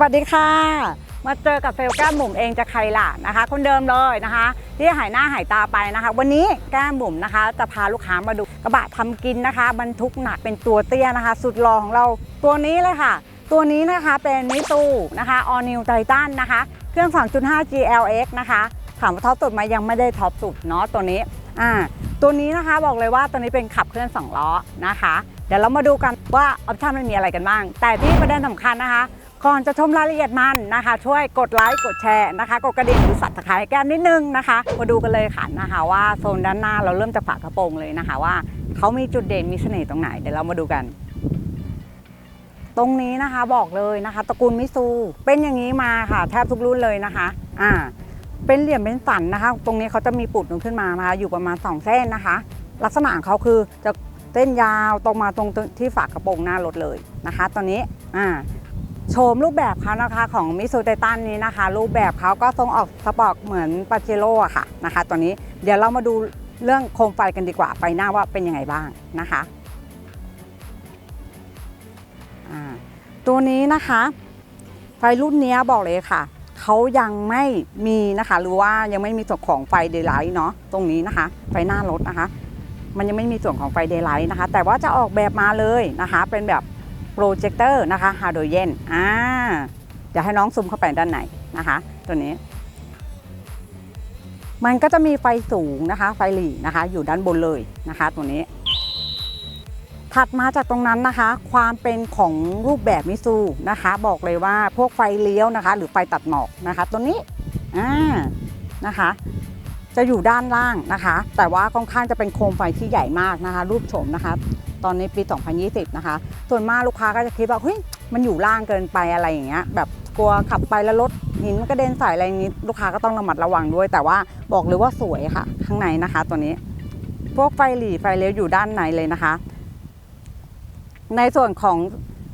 วัสดีค่ะ มาเจอกับเฟลแก้มบุ๋มเองจะใครล่ะนะคะ คนเดิมเลยนะคะ ที่หายหน้าหายตาไปนะคะ วันนี้แก้มบุ๋มนะคะ จะพาลูกค้ามาดูกระบะทำกินนะคะ บรรทุกหนักเป็นตัวเตี้ยนะคะ สุดหล่อของเราตัวนี้เลยค่ะ ตัวนี้นะคะเป็นมิตูนะคะ All New Titan นะคะ เครื่อง 2.5 GLX นะคะถามว่าท็อปสุดไหมยังไม่ได้ท็อปสุดเนาะตัวนี้อ่าตัวนี้นะคะบอกเลยว่าตัวนี้เป็นขับเคลื่อนสองล้อนะคะ เดี๋ยวเรามาดูกันว่าออปชั่นมันมีอะไรกันบ้าง แต่ที่ประเด็นสำคัญนะคะ ก่อนจะชมรายละเอียดมันนะคะ ช่วยกดไลค์กดแชร์นะคะกดกระดิ่งหรือสับตะไคร้แก้มนิดนึงนะคะมาดูกันเลยค่ะนะคะว่าโซนด้านหน้าเราเริ่มจากฝากระโปรงเลยนะคะ ว่าเขามีจุดเด่นมีเสน่ห์ตรงไหนเดี๋ยวเรามาดูกัน ตรงนี้นะคะบอกเลยนะคะ ตระกูลมิซูเป็นอย่างนี้มาค่ะ แทบทุกรุ่นเลยนะคะอ่าเป็นเหลี่ยมเป็นสันนะคะ ตรงนี้เขาจะมีปุดขึ้นมานะคะอยู่ประมาณ 2 เส้นนะคะ ลักษณะของเขาคือจะเส้นยาวตรงมาตรงที่ฝากระโปรงหน้ารถเลยนะคะ ตอนนี้อ่า โฉมรูปแบบเขานะคะของมิซูไททันนี้นะคะ รูปแบบเขาก็ทรงออกสปอร์ตเหมือนปาเจโร่อะค่ะนะคะตัวนี้เดี๋ยวเรามาดูเรื่องโคมไฟกันดีกว่าไฟหน้าว่าเป็นยังไงบ้างนะคะตัวนี้นะคะ ไฟรุ่นนี้บอกเลยค่ะเขายังไม่มีนะคะหรือว่ายังไม่มีส่วนของไฟเดย์ไลท์เนาะตรงนี้นะคะ ไฟหน้ารถนะคะ มันยังไม่มีส่วนของไฟเดย์ไลท์นะคะ แต่ว่าจะออกแบบมาเลยนะคะ เป็นแบบ โปรเจคเตอร์นะคะฮาโดเจนอ่าเดี๋ยวให้น้องซูมเข้าไปด้านในนะคะ ตัวนี้ มันก็จะมีไฟสูงนะคะ ไฟหลีนะคะ อยู่ด้านบนเลยนะคะ ตัวนี้ ถัดมาจากตรงนั้นนะคะ ความเป็นของรูปแบบมิซูนะคะ บอกเลยว่าพวกไฟเลี้ยวนะคะ หรือไฟตัดหมอกนะคะ ตัวนี้อ่านะคะ จะอยู่ด้านล่างนะคะ แต่ว่าค่อนข้างจะเป็นโคมไฟที่ใหญ่มากนะคะ รูปโฉมนะคะ ตอนนี้ปี 2020 นะคะ ส่วนมากลูกค้าก็จะคิดว่าเฮ้ยมันอยู่ล่างเกินไปอะไรอย่างเงี้ยแบบกลัวขับไปแล้วรถหินกระเด็นใส่อะไรอย่างนี้ลูกค้าก็ต้องระมัดระวังด้วย แต่ว่าบอกเลยว่าสวยค่ะ ข้างในนะคะตัวนี้ พวกไฟหลีไฟเลี้ยวอยู่ด้านในเลยนะคะ ในส่วนของ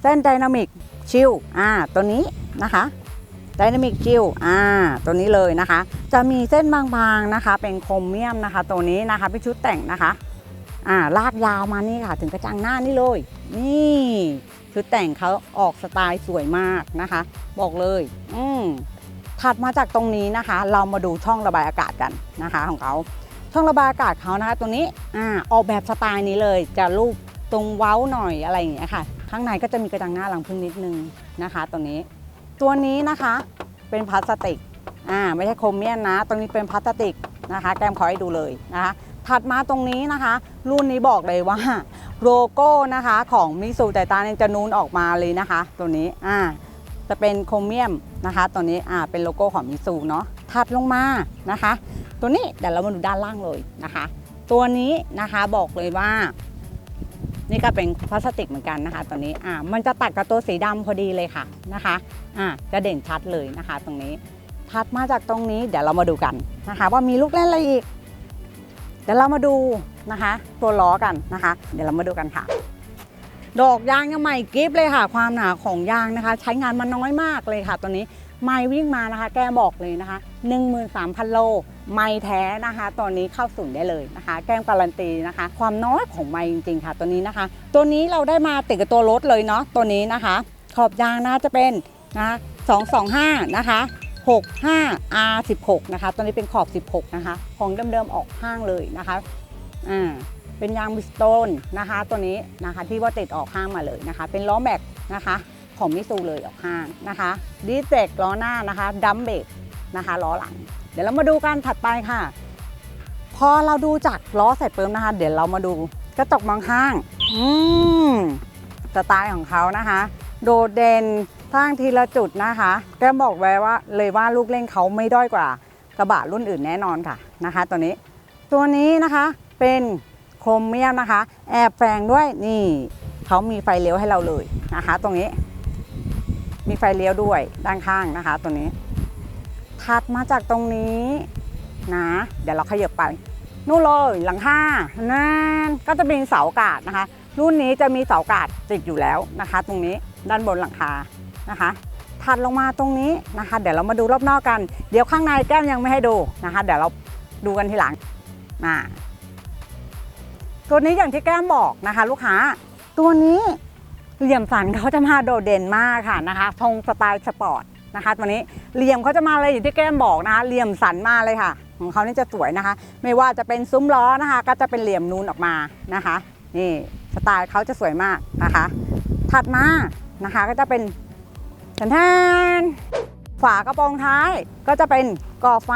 เส้นไดนามิกชิลอ่าตัวนี้นะคะไดนามิกชิลอ่า ตัวนี้เลยนะคะ จะมีเส้นบางๆนะคะ เป็นโครเมียมนะคะ ตัวนี้นะคะเป็นชุดแต่งนะคะ อ่าลากยาวมานี่ค่ะ ถึงกระจังหน้านี่เลย นี่ชุดแต่งเขาออกสไตล์สวยมากนะคะ บอกเลย อืมถัดมาจากตรงนี้นะคะ เรามาดูช่องระบายอากาศกันนะคะของเขาช่องระบายอากาศเขานะคะตัวนี้อ่าออกแบบสไตล์นี้เลย จะรูปตรงเว้าหน่อยอะไรอย่างเงี้ยค่ะ ข้างในก็จะมีกระจังหน้าหลังพึ่งนิดนึงนะคะตัวนี้ ตัวนี้นะคะเป็นพลาสติกอ่าไม่ใช่โครเมียมนะตรงนี้เป็นพลาสติกนะคะ แก้มขอให้ดูเลยนะคะ ถัดมาตรงนี้นะคะ รุ่นนี้บอกเลยว่าโลโก้นะคะของมิสูไตตาเนี่ยจะนูนออกมาเลยนะคะ ตัวนี้อ่าจะเป็นโครเมียมนะคะตัวนี้อ่าเป็นโลโก้ของมิสูเนาะถัดลงมานะคะ ตัวนี้เดี๋ยวเรามาดูด้านล่างเลยนะคะ ตัวนี้นะคะบอกเลยว่า นี่ก็เป็นพลาสติกเหมือนกันนะคะตัวนี้อ่ามันจะตัดกับตัวสีดำพอดีเลยค่ะนะคะอ่าจะเด่นชัดเลยนะคะ ตรงนี้ถัดมาจากตรงนี้เดี๋ยวเรามาดูกันนะคะ ว่ามีลูกเล่นอะไรอีก เดี๋ยวเรามาดูนะคะ ตัวล้อกันนะคะ เดี๋ยวเรามาดูกันค่ะ ดอกยางยังใหม่กริฟเลยค่ะ ความหนาของยางนะคะ ใช้งานมาน้อยมากเลยค่ะตัวนี้ไม่วิ่งมานะคะ แกบอกเลยนะคะ 13,000 โล ไม่แท้นะคะ ตอนนี้เข้าศูนย์ได้เลยนะคะ แก้มการันตีนะคะ ความน้อยของไม่จริงๆค่ะ ตัวนี้นะคะ ตัวนี้เราได้มาติดกับตัวรถเลยเนาะ ตัวนี้นะคะ ขอบยางนะจะเป็นนะ225 นะคะ 65 R16 นะคะ ตัวนี้เป็นขอบ 16 นะคะ ของเดิมๆออกห้างเลยนะคะ อ่า เป็นยางบิสโตนนะคะ ตัวนี้นะคะที่ว่าติดออกห้างมาเลยนะคะ เป็นล้อแม็กนะคะของมิซูเลยออกห้างนะคะดีเจกล้อหน้านะคะดัมเบรกนะคะล้อหลัง เดี๋ยวเรามาดูกันถัดไปค่ะ พอเราดูจากล้อเสร็จปุ๊บนะคะ เดี๋ยวเรามาดูกระจกมองข้าง อืมสไตล์ของเขานะคะ โดดเด่น สร้างทีละจุดนะคะแก้มบอกไว้ว่าเลยว่าลูกเล่นเขาไม่ด้อยกว่ากระบะรุ่นอื่นแน่นอนค่ะนะคะ ตัวนี้ ตัวนี้นะคะเป็นโครเมียมนะคะ แอบแฝงด้วยนี่เขามีไฟเลี้ยวให้เราเลยนะคะ ตรงนี้ มีไฟเลี้ยวด้วยด้านข้างนะคะ ตัวนี้ถัดมาจากตรงนี้นะ เดี๋ยวเราขยับไปนู่นเลยหลังคานั่นก็จะเป็นเสาอากาศนะคะ รุ่นนี้จะมีเสาอากาศติดอยู่แล้วนะคะ ตรงนี้ด้านบนหลังคา นะคะถัดลงมาตรงนี้นะคะ เดี๋ยวเรามาดูรอบนอกกัน เดี๋ยวข้างในแก้มยังไม่ให้ดูนะคะ เดี๋ยวเราดูกันทีหลังอ่าตัวนี้อย่างที่แก้มบอกนะคะ ลูกค้า ตัวนี้เหลี่ยมสันเขาจะมาโดดเด่นมากค่ะนะคะทรงสไตล์สปอร์ตนะคะตัวนี้เหลี่ยมเขาจะมาเลยอย่างที่แก้มบอกนะคะเหลี่ยมสันมาเลยค่ะ ของเขานี่จะสวยนะคะ ไม่ว่าจะเป็นซุ้มล้อนะคะ ก็จะเป็นเหลี่ยมนูนออกมานะคะ นี่สไตล์เขาจะสวยมากนะคะ ถัดมานะคะก็จะเป็น แทนฝากระโปรงท้ายก็จะเป็นก่อไฟ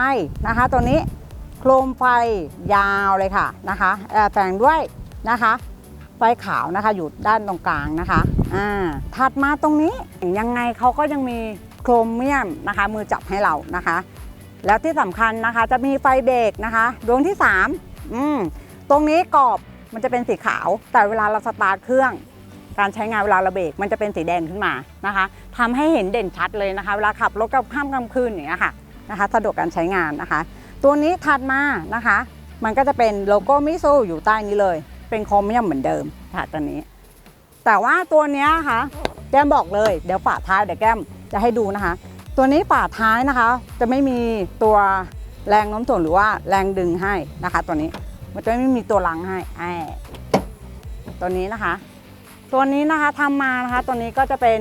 นะคะ ตัวนี้โครมไฟยาวเลยค่ะนะคะแอบแฝงด้วยนะคะ ไฟขาวนะคะอยู่ด้านตรงกลางนะคะอ่าถัดมาตรงนี้ยังไงเขาก็ยังมีโครเมียมนะคะ มือจับให้เรานะคะ แล้วที่สำคัญนะคะจะมีไฟเบรกนะคะดวงที่3อืมตรงนี้กรอบมันจะเป็นสีขาว แต่เวลาเราสตาร์ทเครื่อง การใช้งานเวลาเราเบรกมันจะเป็นสีแดงขึ้นมานะคะทำให้เห็นเด่นชัดเลยนะคะ เวลาขับรถกับข้ามกลางคืนอย่างเงี้ยค่ะนะคะสะดวกการใช้งานนะคะ ตัวนี้ถัดมานะคะ มันก็จะเป็นโลโก้มิซูอยู่ใต้นี้เลย เป็นโครเมียมเหมือนเดิมค่ะตัวนี้ แต่ว่าตัวนี้ค่ะแก้มบอกเลยเดี๋ยวฝาท้ายเดี๋ยวแก้มจะให้ดูนะคะ ตัวนี้ฝาท้ายนะคะ จะไม่มีตัวแรงโน้มถ่วงหรือว่าแรงดึงให้นะคะ ตัวนี้มันจะไม่มีตัวลังให้แอบตัวนี้นะคะ ตัวนี้นะคะทำมานะคะ ตัวนี้ก็จะเป็น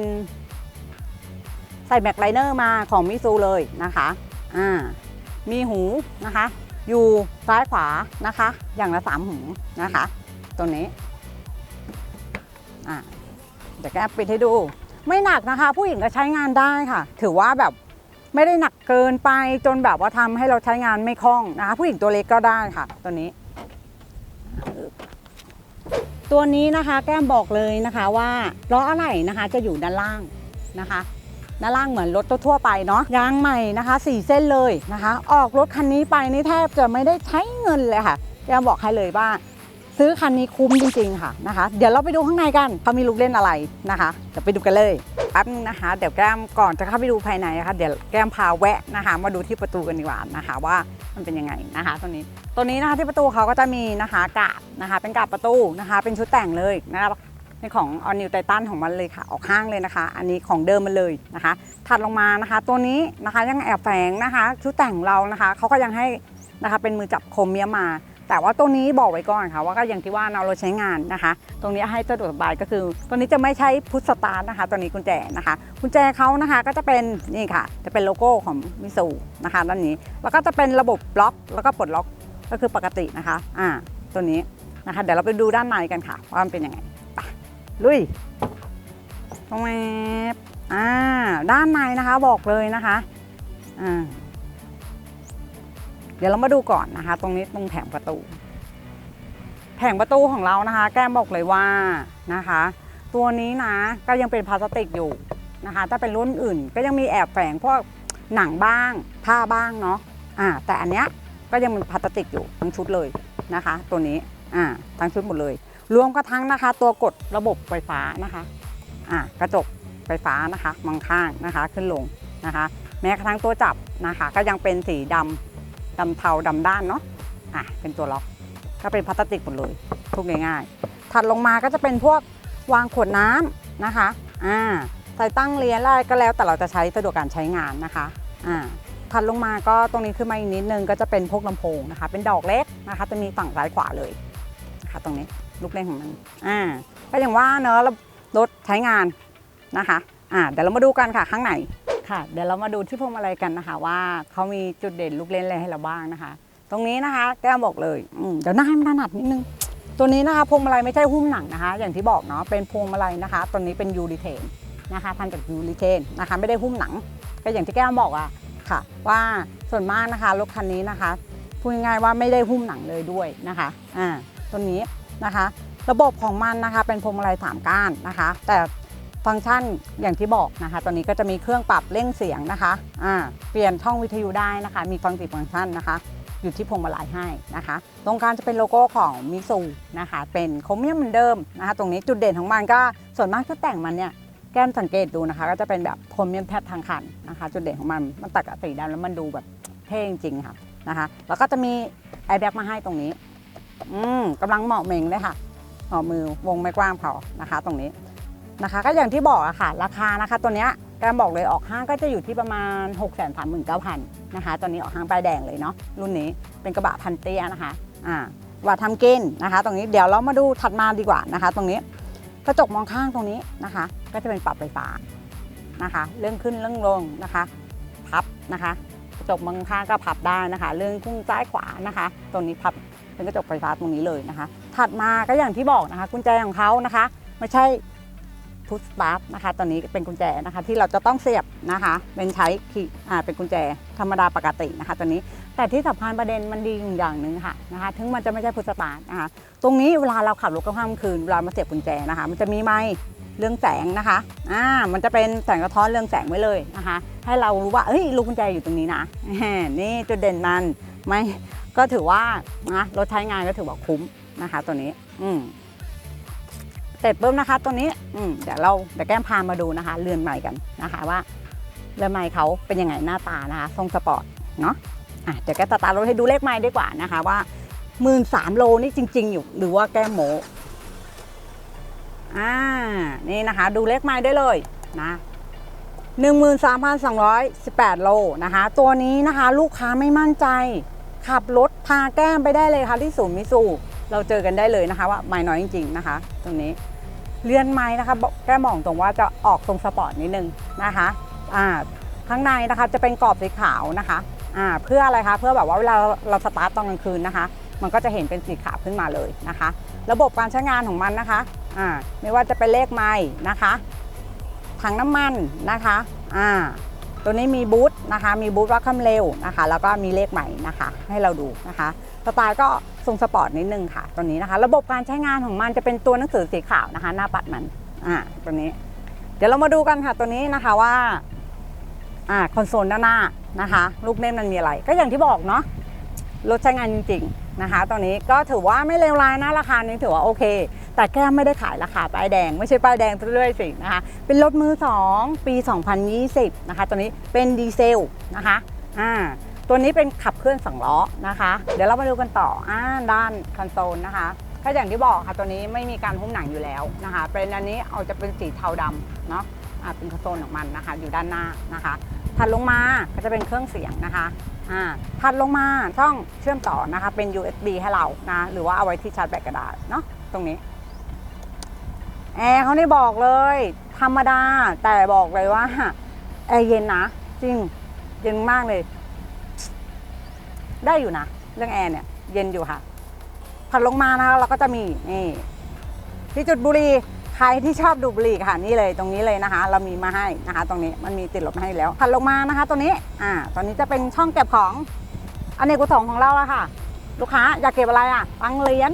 ใส่แม็กไลเนอร์มาของมิซูเลยนะคะอ่ามีหูนะคะ อยู่ซ้ายขวานะคะ อย่างละสามหูนะคะ ตัวนี้อ่าเดี๋ยวแกปิดให้ดู ไม่หนักนะคะ ผู้หญิงก็ใช้งานได้ค่ะ ถือว่าแบบไม่ได้หนักเกินไปจนแบบว่าทำให้เราใช้งานไม่คล่องนะคะ ผู้หญิงตัวเล็กก็ได้ค่ะ ตัวนี้ ตัวนี้นะคะแก้มบอกเลยนะคะว่าล้ออะไหล่นะคะจะอยู่ด้านล่างนะคะด้านล่างเหมือนรถทั่วไปเนาะยางใหม่นะคะสี่เส้นเลยนะคะ ออกรถคันนี้ไปนี่แทบจะไม่ได้ใช้เงินเลยค่ะแก้มบอกให้เลยว่า ซื้อคันนี้คุ้มจริงๆค่ะนะคะ เดี๋ยวเราไปดูข้างในกันเขามีลูกเล่นอะไรนะคะเดี๋ยวไปดูกันเลยแป๊บนะคะเดี๋ยวแก้มก่อนจะเข้าไปดูภายในนะคะเดี๋ยวแก้มพาแวะนะคะ มาดูที่ประตูกันดีกว่านะคะว่า มันเป็นยังไงนะคะตัวนี้ตัวนี้นะคะที่ประตูเขาก็จะมีนะคะกาบนะคะเป็นกาบประตูนะคะเป็นชุดแต่งเลยนะคะเป็นของออนิวไททันของมันเลยค่ะออกห้างเลยนะคะ อันนี้ของเดิมมันเลยนะคะ ถัดลงมานะคะ ตัวนี้นะคะยังแอบแฝงนะคะ ชุดแต่งเรานะคะเขาก็ยังให้นะคะเป็นมือจับโคมเมียมา แต่ว่าตัวนี้บอกไว้ก่อนค่ะว่าก็อย่างที่ว่าเราใช้งานนะคะ ตรงนี้ให้สะดวกสบายก็คือ ตัวนี้จะไม่ใช้พุทสตาร์ทนะคะตัวนี้กุญแจนะคะกุญแจเขานะคะก็จะเป็นนี่ค่ะ จะเป็นโลโก้ของมิซูนะคะด้านนี้แล้วก็จะเป็นระบบล็อกแล้วก็ปลดล็อกก็คือปกตินะคะอ่าตัวนี้นะคะ เดี๋ยวเราไปดูด้านในกันค่ะว่ามันเป็นยังไงไปลุยตรงแมบอ่าด้านในนะคะบอกเลยนะคะอ่า ดี๋ยวเรามาดูก่อนนะคะ ตรงนี้ตรงแผงประตู แผงประตูของเรานะคะ แก้มบอกเลยว่านะคะ ตัวนี้นะก็ยังเป็นพลาสติกอยู่นะคะ ถ้าเป็นรุ่นอื่น ก็ยังมีแอบแฝงพวกหนังบ้างผ้าบ้างเนาะอ่าแต่อันเนี้ยก็ยังเป็นพลาสติกอยู่ทั้งชุดเลยนะคะ ตัวนี้อ่าทั้งชุดหมดเลย รวมกระทั่งนะคะ ตัวกดระบบไฟฟ้านะคะอ่ากระจกไฟฟ้านะคะมองข้างนะคะขึ้นลงนะคะ แม้กระทั่งตัวจับนะคะ ก็ยังเป็นสีดำ ดำเทาดำด้านเนาะอะเป็นตัวล็อกก็เป็นพลาสติกหมดเลยทุกง่ายๆถัดลงมาก็จะเป็นพวกวางขวดน้ำนะคะอ่าใส่ตั้งเรียญอะไรก็แล้วแต่เราจะใช้สะดวกการใช้งานนะคะอ่าถัดลงมาก็ตรงนี้ขึ้นมาอีกนิดนึงก็จะเป็นพวกลำโพงนะคะ เป็นดอกเล็กนะคะ จะมีฝั่งซ้ายขวาเลยนะคะตรงนี้ลูกเล่นของมันอ่าก็อย่างว่าเนอะรถใช้งานนะคะอ่าเดี๋ยวเรามาดูกันค่ะข้างใน ค่ะ เดี๋ยวเรามาดูที่พวงมาลัยกันนะคะ ว่าเขามีจุดเด่นลูกเล่นอะไรให้เราบ้างนะคะ ตรงนี้นะคะแก้มบอกเลยเดี๋ยวหน้าให้มันถนัดนิดนึงตัวนี้นะคะพวงมาลัยไม่ใช่หุ้มหนังนะคะ อย่างที่บอกเนาะเป็นพวงมาลัยนะคะ ตัวนี้เป็นยูริเทนนะคะทำจากยูริเทนนะคะ ไม่ได้หุ้มหนัง ก็อย่างที่แก้มบอกอะค่ะ ว่าส่วนมากนะคะรถคันนี้นะคะพูดง่ายๆว่าไม่ได้หุ้มหนังเลยด้วยนะคะอ่าตัวนี้นะคะ ระบบของมันนะคะเป็นพวงมาลัยสามก้านนะคะ แต่ ฟังก์ชันอย่างที่บอกนะคะตัวนี้ก็จะมีเครื่องปรับเร่งเสียงนะคะอ่าเปลี่ยนช่องวิทยุได้นะคะ มีฟังก์ชันฟังก์ชันนะคะ อยู่ที่พวงมาลัยให้นะคะ ตรงกลางจะเป็นโลโก้ของมิซูนะคะ เป็นโครเมียมเหมือนเดิมนะคะ ตรงนี้จุดเด่นของมันก็ส่วนมากจะแต่งมันเนี่ยแก้มสังเกตดูนะคะ ก็จะเป็นแบบโครเมียมแทบทางคันนะคะ จุดเด่นของมันมันตัดกับสีดำแล้วมันดูแบบเท่จริงๆค่ะนะคะแล้วก็จะมีแอร์แบ็กมาให้ตรงนี้อืมกำลังเหมาะเมงเลยค่ะเหมาะมือวงไม่กว้างพอนะคะ ตรงนี้ นะคะ ก็อย่างที่บอกอะค่ะ ราคานะคะ ตัวเนี้ยก้มบอกเลยออกห้างก็จะอยู่ที่ประมาณ 6 3 9 0 0 0นะคะ ตอนนี้ออกห้างป้ายแดงเลยเนาะรุ่นนี้เป็นกระบะพันเตี้ยนะคะอ่าว่าทำกินนะคะ ตรงนี้เดี๋ยวเรามาดูถัดมาดีกว่านะคะ ตรงนี้กระจกมองข้างตรงนี้นะคะ ก็จะเป็นปรับไฟฟ้านะคะ เรื่องขึ้นเรื่องลงนะคะพับนะคะ กระจกมองข้างก็พับได้นะคะ เรื่องพุ่งซ้ายขวานะคะ ตรงนี้พับเป็นกระจกไฟฟ้าตรงนี้เลยนะคะ ถัดมาก็อย่างที่บอกนะคะ กุญแจของเขานะคะ ไม่ใช่ พุชสตาร์ทนะคะตอนนี้เป็นกุญแจนะคะที่เราจะต้องเสียบนะคะเป็นใช้คีอ่าเป็นกุญแจธรรมดาปกตินะคะตัวนี้ แต่ที่สำคัญประเด็นมันดีอยู่อย่างหนึ่งค่ะนะคะถึงมันจะไม่ใช่พุทสตาร์ทนะคะตรงนี้เวลาเราขับรถกลางค่ำคืนเวลามาเสียบกุญแจนะคะมันจะมีไม้เรื่องแสงนะคะอ่ามันจะเป็นแสงกระท้อนเรื่องแสงไว้เลยนะคะให้เรารู้ว่าเอ้ยลูกกุญแจอยู่ตรงนี้นะนี่จุดเด่นมันไม่ก็ถือว่านะรถใช้งานก็ถือว่าคุ้มนะคะตัวนี้อืม เสร็จปุ๊บนะคะตัวนี้อืเดี๋ยวเราเดี๋ยวแก้มพามาดูนะคะ เรือนใหม่กันนะคะว่า เรือนใหม่เขาเป็นยังไงหน้าตานะคะ ทรงสปอร์ตเนาะอะเดี๋ยวแกสตาร์ทรถให้ดูเลขไม้ดีกว่านะคะว่าหมื่นสามโลนี่จริง ๆ อยู่หรือว่าแก้มโมอ่านี่นะคะ ดูเลขไม้ได้เลยนะหนึ่งหมื่นสามพันสองร้อยสิบแปดโลนะคะ ตัวนี้นะคะลูกค้าไม่มั่นใจ ขับรถพาแก้มไปได้เลยค่ะที่ศูนย์มิสูเราเจอกันได้เลยนะคะว่าไม้น้อยจริง ๆ นะคะ ตรงนี้ เลื่อนไม้นะคะบอกแก้มองตรงว่าจะออกทรงสปอร์ตนิดนึงนะคะอ่าข้างในนะคะจะเป็นกรอบสีขาวนะคะอ่าเพื่ออะไรคะเพื่อแบบว่าเวลาเราสตาร์ทตอนกลางคืนนะคะ มันก็จะเห็นเป็นสีขาวขึ้นมาเลยนะคะ ระบบการใช้งานของมันนะคะอ่าไม่ว่าจะเป็นเลขไม้นะคะถังน้ำมันนะคะอ่าตัวนี้มีบูธนะคะ มีบูธวัดความเร็วนะคะ แล้วก็มีเลขใหม่นะคะ ให้เราดูนะคะ สไตล์ก็ทรงสปอร์ตนิดนึงค่ะตัวนี้นะคะ ระบบการใช้งานของมันจะเป็นตัวหนังสือสีขาวนะคะ หน้าปัดมันอ่าตัวนี้ เดี๋ยวเรามาดูกันค่ะตัวนี้นะคะว่าอ่าคอนโซลด้านหน้านะคะ ลูกเล่นมันมีอะไร ก็อย่างที่บอกเนาะรถใช้งานจริง ๆนะคะ ตอนนี้ก็ถือว่าไม่เลวร้ายนะราคานี้ถือว่าโอเค แต่แก้ไม่ได้ขายราคาป้ายแดง ไม่ใช่ป้ายแดงเรื่อยๆสินะคะ เป็นรถมือ 2 ปี 2020 นะคะ ตัวนี้เป็นดีเซลนะคะ อ่า ตัวนี้เป็นขับเคลื่อนสองล้อนะคะ เดี๋ยวเรามาดูกันต่ออ่าด้านคอนโซลนะคะก็อย่างที่บอกค่ะตัวนี้ไม่มีการหุ้มหนังอยู่แล้วนะคะ เป็นอันนี้เอาจะเป็นสีเทาดำเนาะอ่าเป็นคอนโซลของมันนะคะ อยู่ด้านหน้านะคะถัดลงมาก็จะเป็นเครื่องเสียงนะคะอ่าถัดลงมาช่องเชื่อมต่อนะคะ เป็น USB ให้เรานะหรือว่าเอาไว้ที่ชาร์จแบตกระดาษเนาะตรงนี้แอร์เขาได้บอกเลย ธรรมดาแต่บอกเลยว่าแอร์เย็นนะ จริงเย็นมากเลย ได้อยู่นะ เรื่องแอร์เนี่ยเย็นอยู่ค่ะถัดลงมานะคะเราก็จะมีนี่ที่จุดบุรีใครที่ชอบดูบุหรี่ค่ะนี่เลยตรงนี้เลยนะคะ เรามีมาให้นะคะ ตรงนี้มันมีติดรถมาให้แล้วถัดลงมานะคะตัวนี้อ่าตอนนี้จะเป็นช่องเก็บของอนเนกประสงค์ของเราอะค่ะ ลูกค้าอยากเก็บอะไรอะตังเหรียญ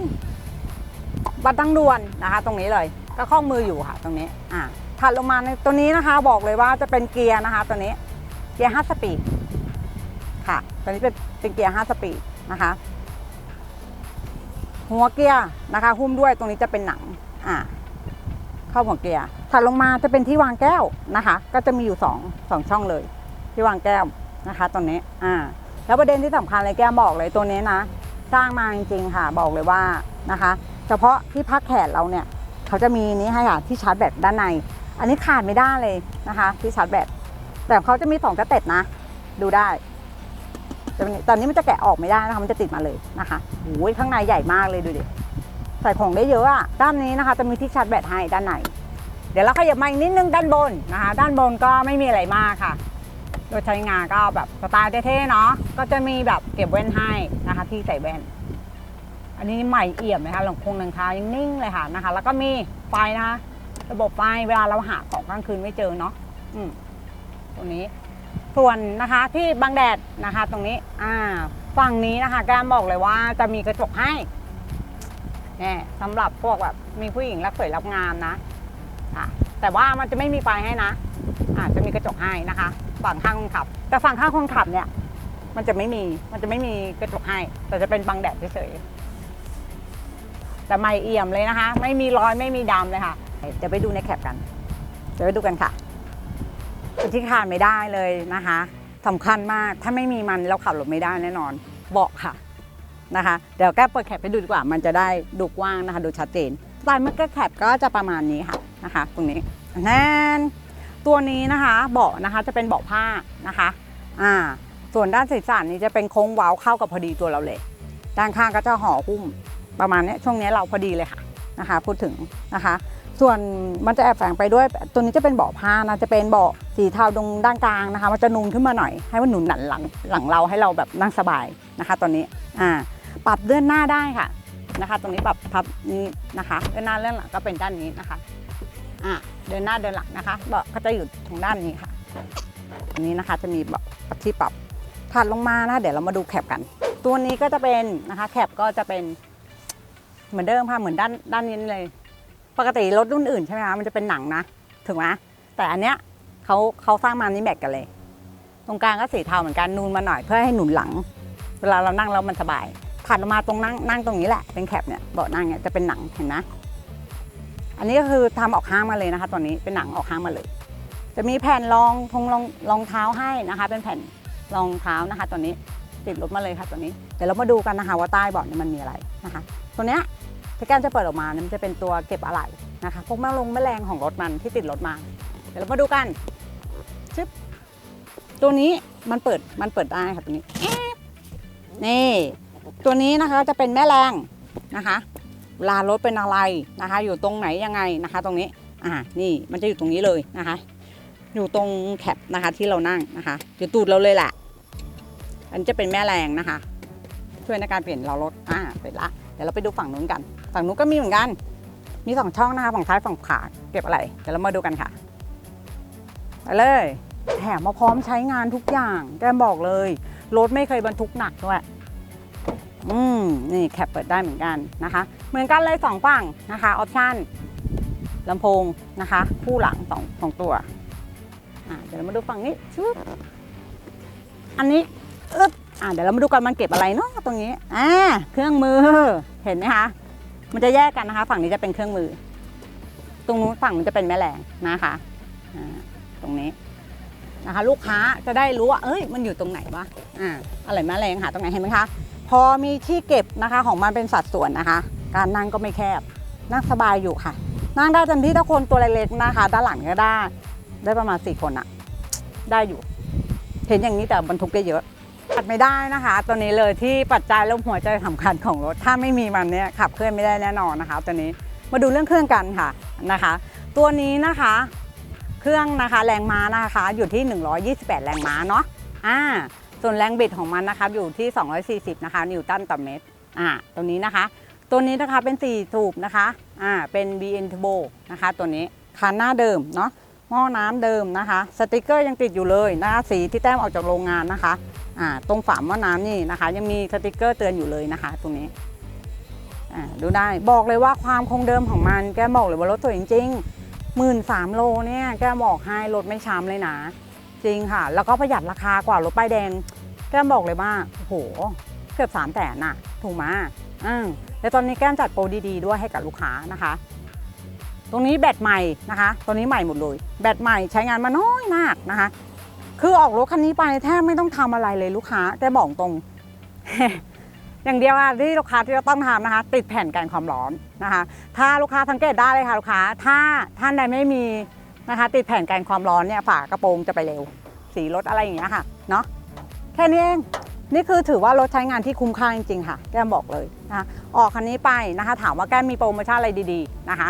บัตรตั้งด่วนนะคะ ตรงนี้เลยก็คล้องมืออยู่ค่ะ ตรงนี้อ่าถัดลงมาในตัวนี้นะคะ บอกเลยว่าจะเป็นเกียร์นะคะ ตัวนี้เกียร์5สปีดค่ะตัวนี้เป็น เป็นเกียร์ 5 สปีดนะคะ หัวเกียร์นะคะ หุ้มด้วยตรงนี้จะเป็นหนังอ่าเข้าหัวเกียร์ถัดลงมาจะเป็นที่วางแก้วนะคะ ก็จะมีอยู่สองสองช่องเลย ที่วางแก้วนะคะตรงนี้อ่าแล้วประเด็นที่สำคัญเลยแก้มบอกเลยตัวนี้นะ สร้างมาจริงๆค่ะบอกเลยว่านะคะ เฉพาะที่พักแขนเราเนี่ย เขาจะมีนี้ให้ค่ะที่ชาร์จแบตด้านใน อันนี้ขาดไม่ได้เลยนะคะ ที่ชาร์จแบตแต่เขาจะมีสองสเต็ปนะ ดูได้ ต่ตอนนี้มันจะแกะออกไม่ได้นะคะมันจะติดมาเลยนะคะโอ้ยข้างในใหญ่มากเลยดูดิใส่ของได้เยอะอะด้านนี้นะคะจะมีที่ชาร์จแบตให้ด้านในเดี๋ยวเราขยับมาอีกนิดนึงด้านบนนะคะด้านบนก็ไม่มีอะไรมากค่ะ โดยใช้งานก็แบบสไตล์เท่ๆเนาะก็จะมีแบบเก็บแว่นให้นะคะ ที่ใส่แว่น อันนี้ใหม่เอี่ยมนะคะหลังคงหลังคายังนิ่งเลยค่ะนะคะ แล้วก็มีไฟนะคะระบบไฟเวลาเราหาของกลางคืนไม่เจอเนาะอืมตรงนี้ ส่วนนะคะที่บังแดดนะคะตรงนี้อ่าฝั่งนี้นะคะแก้มบอกเลยว่าจะมีกระจกให้เนี่ยสำหรับพวกแบบมีผู้หญิงรักสวยรับงามนะอะแต่ว่ามันจะไม่มีไฟให้นะอาจะมีกระจกให้นะคะ ฝั่งข้างคนขับ แต่ฝั่งข้างคนขับเนี่ย มันจะไม่มีมันจะไม่มีกระจกให้ แต่จะเป็นบังแดดเฉยๆแต่ไม่เอี่ยมเลยนะคะ ไม่มีรอยไม่มีดำเลยค่ะเดี๋ยวไปดูในแคปกันเดี๋ยวไปดูกันค่ะ ที่ขาดไม่ได้เลยนะคะสำคัญมากถ้าไม่มีมันเราขับรถไม่ได้แน่นอนเบาะค่ะนะคะ เดี๋ยวแก้เปิดแคปให้ดูดีกว่า มันจะได้ดูกว้างนะคะ ดูชัดเจนสไตล์มันก็แคปก็จะประมาณนี้ค่ะนะคะ ตรงนี้แน่นตัวนี้นะคะเบาะนะคะจะเป็นเบาะผ้านะคะ อ่า ส่วนด้านศีรษะนี้จะเป็นโค้งเว้าเข้ากับพอดีตัวเราเลย ด้านข้างก็จะห่อหุ้มประมาณนี้ช่วงนี้เราพอดีเลยค่ะนะคะ พูดถึงนะคะ ส่วนมันจะแอบแฝงไปด้วย ตัวนี้จะเป็นเบาะผ้านะจะเป็นเบาะสีเทาตรงด้านกลางนะคะ มันจะนูนขึ้นมาหน่อยให้มันหนุนหลังหลังหลังเราให้เราแบบนั่งสบายนะคะ ตอนนี้อ่าปรับเลื่อนหน้าได้ค่ะนะคะ ตรงนี้ปรับพับนี้นะคะเลื่อนหน้าเลื่อนหลังก็เป็นด้านนี้นะคะอ่าเดินหน้าเดินหลังนะคะเบาะก็จะอยู่ทางด้านนี้ค่ะอันนี้นะคะจะมีเบาะที่ปรับถัดลงมานะเดี๋ยวเรามาดูแคปกัน ตัวนี้ก็จะเป็นนะคะแคปก็จะเป็นเหมือนเดิมค่ะเหมือนด้านด้านนี้เลย ปกติรถรุ่นอื่นใช่ไหมคะมันจะเป็นหนังนะถึงไหมแต่อันเนี้ยเขาเขาสร้างมานี่แมทกันเลย ตรงกลางก็สีเทาเหมือนกันนูนมาหน่อยเพื่อให้หนุนหลัง เวลาเรานั่งแล้วมันสบายถัดลงมาตรงนั่งนั่งตรงนี้แหละ เป็นแคปเนี่ยเบาะนั่งเนี่ยจะเป็นหนังเห็นไหมอันนี้ก็คือทำออกข้างมาเลยนะคะตัวนี้เป็นหนังออกข้างมาเลย จะมีแผ่นรองทงรองรองเท้าให้นะคะ เป็นแผ่นรองเท้านะคะตัวนี้ติดรถมาเลยค่ะตัวนี้ เดี๋ยวเรามาดูกันนะคะว่าใต้เบาะนี่มันมีอะไรนะคะ ตัวเนี้ย แก้มจะเปิดออกมาเนี่ยมันจะเป็นตัวเก็บอะไหล่นะคะพวกแมลงแม่แรงของรถมันที่ติดรถมา เดี๋ยวเรามาดูกันชึบตัวนี้มันเปิดมันเปิดได้ค่ะตัวนี้นี่ ตัวนี้นะคะจะเป็นแม่แรงนะคะเวลารถเป็นอะไรนะคะ อยู่ตรงไหนยังไงนะคะ ตรงนี้อ่านี่มันจะอยู่ตรงนี้เลยนะคะ อยู่ตรงแคปนะคะที่เรานั่งนะคะ อยู่ตูดเราเลยแหละ อันจะเป็นแม่แรงนะคะ ช่วยในการเปลี่ยนเรารถอ่าเสร็จละ ดี๋ยวเราไปดูฝั่งนู้นกัน ฝั่งนู้นก็มีเหมือนกัน มีสองช่องนะคะฝั่งซ้ายฝั่งขวาเก็บอะไร เดี๋ยวเรามาดูกันค่ะไปเลยแถมมาพร้อมใช้งานทุกอย่างแกมบอกเลยรถไม่เคยบรรทุกหนักด้วยอืมนี่แคปเปิดได้เหมือนกันนะคะ เหมือนกันเลยสองฝั่งนะคะออปชั่นลำโพงนะคะ คู่หลังสองสองตัวอ่าเดี๋ยวเรามาดูฝั่งนี้ชุบอันนี้อึ๊บ อ่าเดี๋ยวเรามาดูกันมันเก็บอะไรเนาะตรงนี้อ่าเครื่องมือเห็นไหมคะ มันจะแยกกันนะคะ ฝั่งนี้จะเป็นเครื่องมือ ตรงนู้นฝั่งมันจะเป็นแม่แรงนะคะอ่าตรงนี้นะคะ ลูกค้าจะได้รู้ว่าเอ้ย มันอยู่ตรงไหนวะอ่าอะไรแม่แรงหาตรงไหนเห็นไหมคะ พอมีที่เก็บนะคะของมันเป็นสัดส่วนนะคะ การนั่งก็ไม่แคบ นั่งสบายอยู่ค่ะ นั่งได้เต็มที่ถ้าคนตัวเล็กๆนะคะ ด้านหลังก็ได้ ได้ประมาณสี่คนอะได้อยู่ เห็นอย่างนี้แต่บรรทุกได้เยอะ ขัดไม่ได้นะคะ ตัวนี้เลยที่ปัจจัยและหัวใจสำคัญของรถ ถ้าไม่มีมันเนี่ยขับเคลื่อนไม่ได้แน่นอนนะคะ ตัวนี้มาดูเรื่องเครื่องกันค่ะนะคะ ตัวนี้นะคะ เครื่องนะคะแรงม้านะคะอยู่ที่ 128 แรงม้าเนาะอ่าส่วนแรงบิดของมันนะคะอยู่ที่ 240 นะคะ นิวตันต่อเมตรอ่าตัวนี้นะคะ ตัวนี้นะคะเป็น4สูบนะคะอ่าเป็น BN Turbo นะคะ ตัวนี้คันหน้าเดิมเนาะหม้อน้ำเดิมนะคะ สติกเกอร์ยังติดอยู่เลยนะคะสีที่แต้มออกจากโรงงานนะคะ ตรงฝาหม้อน้ำนี่นะคะ ยังมีสติกเกอร์เตือนอยู่เลยนะคะ ตรงนี้ดูได้บอกเลยว่าความคงเดิมของมัน แกบอกเลยว่ารถสวยจริงๆหมื่นสามโลเนี่ยแกบอกให้รถไม่ช้ำเลยนะ จริงค่ะ แล้วก็ประหยัดราคากว่ารถป้ายแดง แกบอกเลยว่าโหเกือบสามแสนน่ะ ถูกไหมอืมแล้วตอนนี้แก้มจัดโปรดีๆด้วยให้กับลูกค้านะคะ ตรงนี้แบตใหม่นะคะตัวนี้ใหม่หมดเลย แบตใหม่ใช้งานมาน้อยมากนะคะ คือออกรถคันนี้ไปแทบไม่ต้องทำอะไรเลยลูกค้าแต่บอกตรง อย่างเดียวอะที่ลูกค้าที่เราต้องทำนะคะ ติดแผ่นกันความร้อนนะคะ ถ้าลูกค้าสังเกตได้เลยค่ะลูกค้า ถ้าท่านใดไม่มีนะคะ ติดแผ่นกันความร้อนเนี่ยฝากระโปรงจะไปเร็ว สีรถอะไรอย่างเงี้ยค่ะเนาะแค่นี้เองนี่คือถือว่ารถใช้งานที่คุ้มค่าจริงๆค่ะ แก้มบอกเลยนะคะออกคันนี้ไปนะคะ ถามว่าแก้มมีโปรโมชั่นอะไรดี ๆนะคะ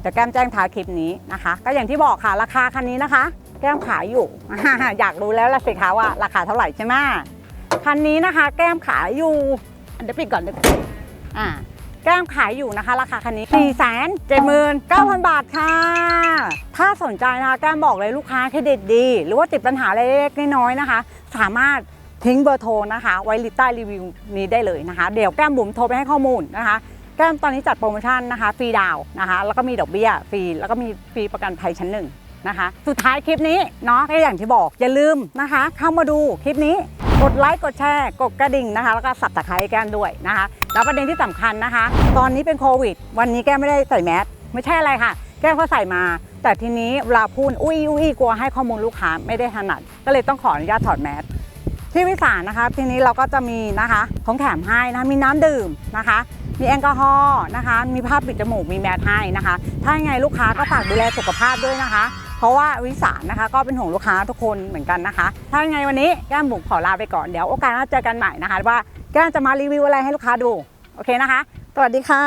เดี๋ยวแก้มแจ้งท้ายคลิปนี้นะคะ ก็อย่างที่บอกค่ะราคาคันนี้นะคะ แก้มขายอยู่ อยากรู้แล้วล่ะสิคะว่าราคาเท่าไหร่ใช่ไหมคันนี้นะคะ แก้มขายอยู่เดี๋ยวปิดก่อนเดี๋ยวอ่าแก้มขายอยู่นะคะ ราคาคันนี้ 4 7 9 0 0 0 บาทค่ะ ถ้าสนใจนะคะแก้มบอกเลยลูกค้าเครดิตดี หรือว่าติดปัญหาเล็กๆน้อยๆนะคะ สามารถทิ้งเบอร์โทรนะคะ ไว้ใต้รีวิวนี้ได้เลยนะคะ เดี๋ยวแก้มบุ๋มโทรไปให้ข้อมูลนะคะแก้มตอนนี้จัดโปรโมชั่นนะคะ ฟรีดาวนะคะ แล้วก็มีดอกเบี้ยฟรีแล้วก็มีฟรีประกันภัยชั้นหนึ่ง นะคะ สุดท้ายคลิปนี้เนาะก็อย่างที่บอกอย่าลืมนะคะ เข้ามาดูคลิปนี้กดไลค์กดแชร์กดกระดิ่งนะคะ แล้วก็สับตะไคร้กันด้วยนะคะ แล้วประเด็นที่สำคัญนะคะ ตอนนี้เป็นโควิด วันนี้แก้มไม่ได้ใส่แมสไม่ใช่อะไรค่ะ แก้มก็ใส่มา แต่ทีนี้เวลาพูดอุ้ยอุ้ยกลัวให้ข้อมูลลูกค้าไม่ได้ถนัด ก็เลยต้องขออนุญาตถอดแมสที่วิสานนะคะ ทีนี้เราก็จะมีนะคะของแถมให้นะะมีน้ำดื่มนะคะ มีแอลกอฮอล์นะคะ มีผ้าปิดจมูกมีแมสให้นะคะ ถ้ายังไงลูกค้าก็ฝากดูแลสุขภาพด้วยนะคะ ราะว่าวิสานนะคะ ก็เป็นห่วงลูกค้าทุกคนเหมือนกันนะคะ ถ้ายังไงวันนี้แก้มบุกขอลาไปก่อนเดี๋ยวโอกาสหน้าเจอกันใหม่นะคะ ว่าแก้มจะมารีวิวอะไรให้ลูกค้าดู โอเคนะคะ สวัสดีค่ะ